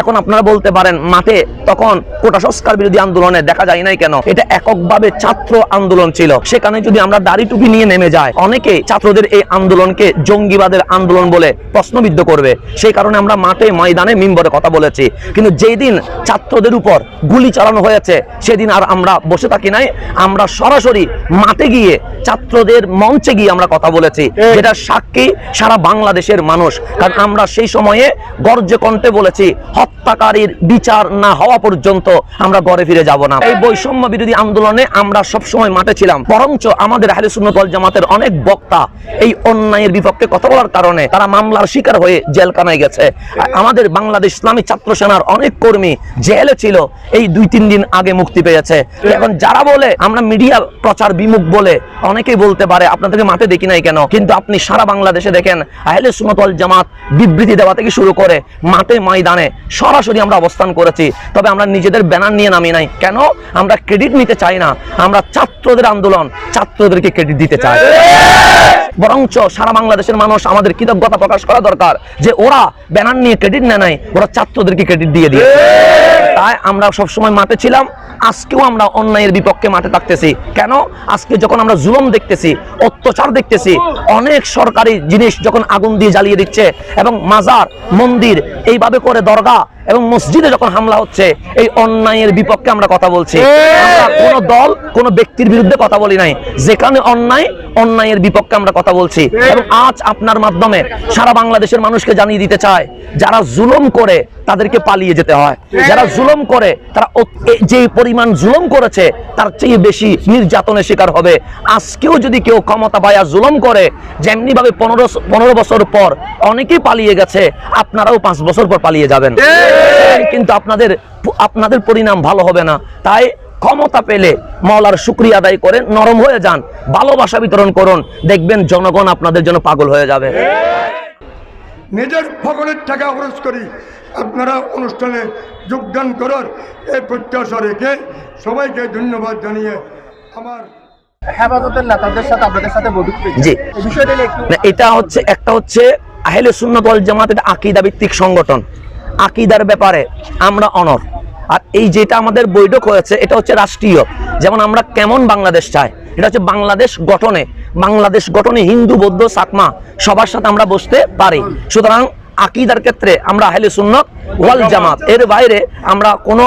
এখন আপনারা বলতে পারেন মাঠে তখন কোটা সংস্কার বিরোধী আন্দোলনে দেখা যায় নাই কেন? এটা এককভাবে ছাত্র আন্দোলন ছিল। সেখানে যদি আমরা দাড়ি টুপি নিয়ে নেমে যাই অনেকে ছাত্রদের এই আন্দোলনকে জঙ্গিবাদের আন্দোলন বলে প্রশ্নবিদ্ধ করবে। সেই কারণে আমরা মাঠে ময়দানে মিম্বরে কথা বলেছি। কিন্তু যেই দিন ছাত্রদের উপর গুলি চালানো হয়েছে সেদিন আর আমরা বসে থাকি নাই। আমরা সরাসরি মাঠে গিয়ে ছাত্রদের মঞ্চে গিয়ে আমরা কথা বলেছি। যেটা সাক্ষী সারা বাংলাদেশের মানুষ। কারণ আমরা সেই সময়ে গর্জে কণ্ঠে বলেছি হত্যাকারীর বিচার না হওয়া পর্যন্ত আমরা ঘরে ফিরে যাব না। এই বৈষম্য বিরোধী আন্দোলনে আমরা সব সময় মাঠে ছিলাম। বরঞ্চ আমাদের আহলে সুন্নত ওয়াল জামাতের অনেক বক্তা এই অন্যায়ের বিপক্ষে কথা বলার কারণে তারা মামলার শিকার হয়ে জেলখানায় গেছে। আমাদের বাংলাদেশ ইসলামী ছাত্র সেনার অনেক কর্মী জেলে ছিল। এই দুই তিন দিন আগে মুক্তি পেয়েছে। এখন যারা বলে, আমরা মিডিয়া প্রচার বিমুখ বলে অনেকেই বলতে পারে, আপনাদেরকে মাঠে দেখি নাই কেন? কিন্তু আপনি সারা বাংলাদেশে দেখেন, আহলে সুন্নত ওয়াল জামাত বিবৃতি দেওয়া থেকে শুরু করে মাঠে ময়দানে সরাসরি আমরা অবস্থান করেছি, তবে আমরা নিজেদের ব্যানার নিয়ে নামি নাই। কেন? আমরা ক্রেডিট নিতে চাই না। আমরা ছাত্রদের আন্দোলন, ছাত্রদেরকে ক্রেডিট দিতে চাই। বরঞ্চ সারা বাংলাদেশের মানুষ আমাদের কৃতজ্ঞতা প্রকাশ করা দরকার যে ওরা ব্যানার নিয়ে ক্রেডিট নেয় নাই, ওরা ছাত্রদেরকে ক্রেডিট দিয়ে দিয়ে তাই আমরা সবসময় মাঠে ছিলাম, আজকেও আমরা অন্যায়ের বিপক্ষে মাঠে থাকতেছি। কেন? আজকে যখন আমরা জুলম দেখতেছি, অত্যাচার দেখতেছি, অনেক সরকারি জিনিস যখন আগুন দিয়ে জ্বালিয়ে দিচ্ছে এবং মাজার, মন্দির, এইভাবে করে দরগা 자 এবং মসজিদে যখন হামলা হচ্ছে এই অন্যায়ের বিপক্ষে আমরা কথা বলছি। আমরা কোনো দল কোনো ব্যক্তির বিরুদ্ধে কথা বলি নাই। যেখানে অন্যায় অন্যায়ের বিপক্ষে আমরা কথা বলছি। এবং আজ আপনার মাধ্যমে সারা বাংলাদেশের মানুষকে জানিয়ে দিতে চায় যারা জুলুম করে তাদেরকে পালিয়ে যেতে হয়। যারা জুলুম করে তারা যে পরিমাণ জুলুম করেছে তার চেয়ে বেশি নির্যাতনের শিকার হবে। আজকেও যদি কেউ ক্ষমতা পায়া জুলুম করে যেমনি ভাবে পনেরো পনেরো বছর পর অনেকেই পালিয়ে গেছে আপনারাও পাঁচ বছর পর পালিয়ে যাবেন। কিন্তু আপনাদের আপনাদের পরিণাম ভালো হবে না। তাই ক্ষমতা পেলে মওলার শুক্রিয়া আদায় করে নরম হয়ে যান। ভালোবাসা বিতরণ করুন। দেখবেন জনগণ আপনাদের জন্য পাগল হয়ে যাবে। নিজের ফকরের টাকা খরচ করি। আপনারা অনুষ্ঠানে যোগদান করার এই প্রত্যাশা রেখে সবাইকে ধন্যবাদ জানিয়ে আমার হেফাজতের নেতাদের সাথে আপনাদের সাথে বৈঠক এটা হচ্ছে একটা হচ্ছে আহলে সুন্নত ওয়াল জামাত এটা আকিদা ভিত্তিক সংগঠন। আকিদার ব্যাপারে আমরা অনর। আর এই যেটা আমাদের বৈঠক হয়েছে, এটা হচ্ছে রাষ্ট্রীয়। যেমন আমরা কেমন বাংলাদেশ চাই, এটা হচ্ছে বাংলাদেশ গঠনে। বাংলাদেশ গঠনে হিন্দু, বৌদ্ধ সাকমা সবার সাথে আমরা বসতে পারি। সুতরাং আকিদার ক্ষেত্রে আমরা আহলে সুন্নত ওয়াল জামাত, এর বাইরে আমরা কোনো,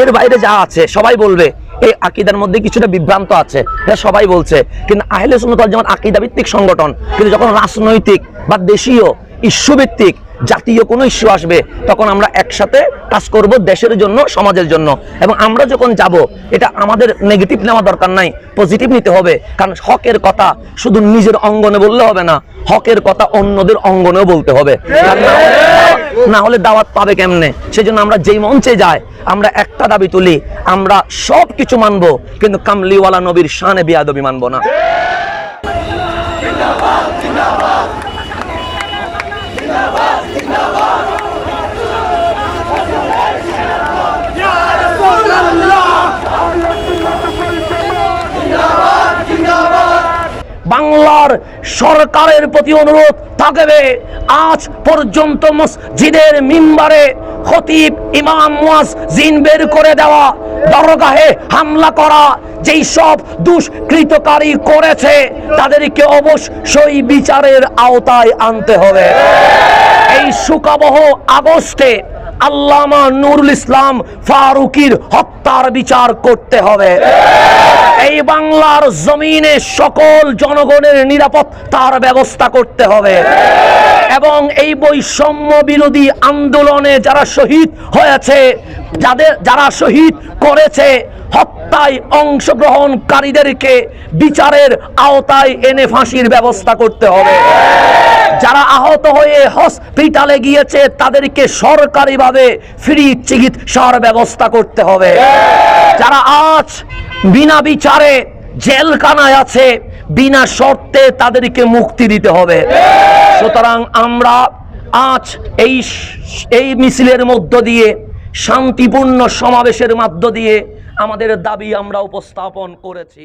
এর বাইরে যা আছে, সবাই বলবে, এই আকিদার মধ্যে কিছুটা বিভ্রান্ত আছে, এটা সবাই বলছে। কিন্তু আহলে সুন্নত যেমন আকিদা ভিত্তিক সংগঠন, কিন্তু যখন রাজনৈতিক বা দেশীয় ইস্যু ভিত্তিক জাতীয় কোনো ইস্যু আসবে, তখন আমরা একসাথে কাজ করব দেশের জন্য, সমাজের জন্য। এবং আমরা যখন যাব, এটা আমাদের নেগেটিভ নেওয়া দরকার নাই পজিটিভ নিতে হবে। কারণ হকের কথা শুধু নিজের অঙ্গনে বললে হবে না, হকের কথা অন্যদের অঙ্গনেও বলতে হবে। না হলে- দাওয়াত পাবে কেমনে? সেই জন্য আমরা যেই মঞ্চে যাই, আমরা একটা দাবি তুলি, আমরা সব কিছু মানবো, কিন্তু কামলিওয়ালা নবীর শানে বিয়াদবি মানবো না। বাংলার সরকারের প্রতি অনুরোধ থাকবে। আজ পর্যন্ত মসজিদের মিম্বারে খতিব ইমাম মুয়াজ্জিন বের করে দেওয়া, দরগাহে হামলা করা, যেই সব দুষ্কৃতকারী করেছে, তাদেরকে অবশ্যই বিচারের আওতায় আনতে হবে। এই সুকাবহ আগস্টে আল্লামা নুরুল ইসলাম ফারুকির হত্যার বিচার করতে হবে। এই বাংলার জমিনে সকল জনগণের নিরাপত্তার ব্যবস্থা করতে হবে। এবং এই বৈষম্য বিরোধী আন্দোলনে যারা শহীদ হয়েছে, যাদের, যারা শহীদ করেছে, হত্যায় অংশগ্রহণকারীদেরকে বিচারের আওতায় এনে ফাঁসির ব্যবস্থা করতে হবে। যারা আহত হয়ে হসপিটালে গিয়েছে, তাদেরকে সরকারিভাবে ফ্রি চিকিৎসার ব্যবস্থা করতে হবে। যারা আজ বিনা বিচারে জেলখানায় আছে, বিনা শর্তে তাদেরকে মুক্তি দিতে হবে। সুতরাং আমরা আজ এই এই মিছিলের মধ্য দিয়ে, শান্তিপূর্ণ সমাবেশের মধ্য দিয়ে আমাদের দাবি আমরা উপস্থাপন করেছি।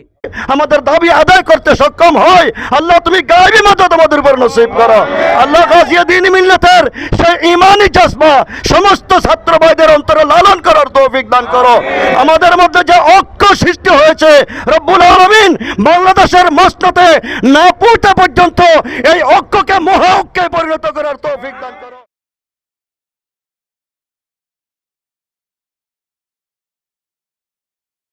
আমাদের দাবি আদায় করতে সক্ষম হয় আল্লাহ, তুমি গায়েবী মদত আমাদের উপর নসিব করো। আল্লাহ গাজিয়া দিন মিল্লাতের সেই ইমানি জজবা সমস্ত ছাত্র তৌফিক দান করো। আমাদের মধ্যে যে ঐক্য সৃষ্টি হয়েছে, রব্বুল আলমিন বাংলাদেশের মস্ততে না পর্যন্ত এই ঐক্যকে মহা ঐক্যে পরিণত করার তৌফিক দান করো।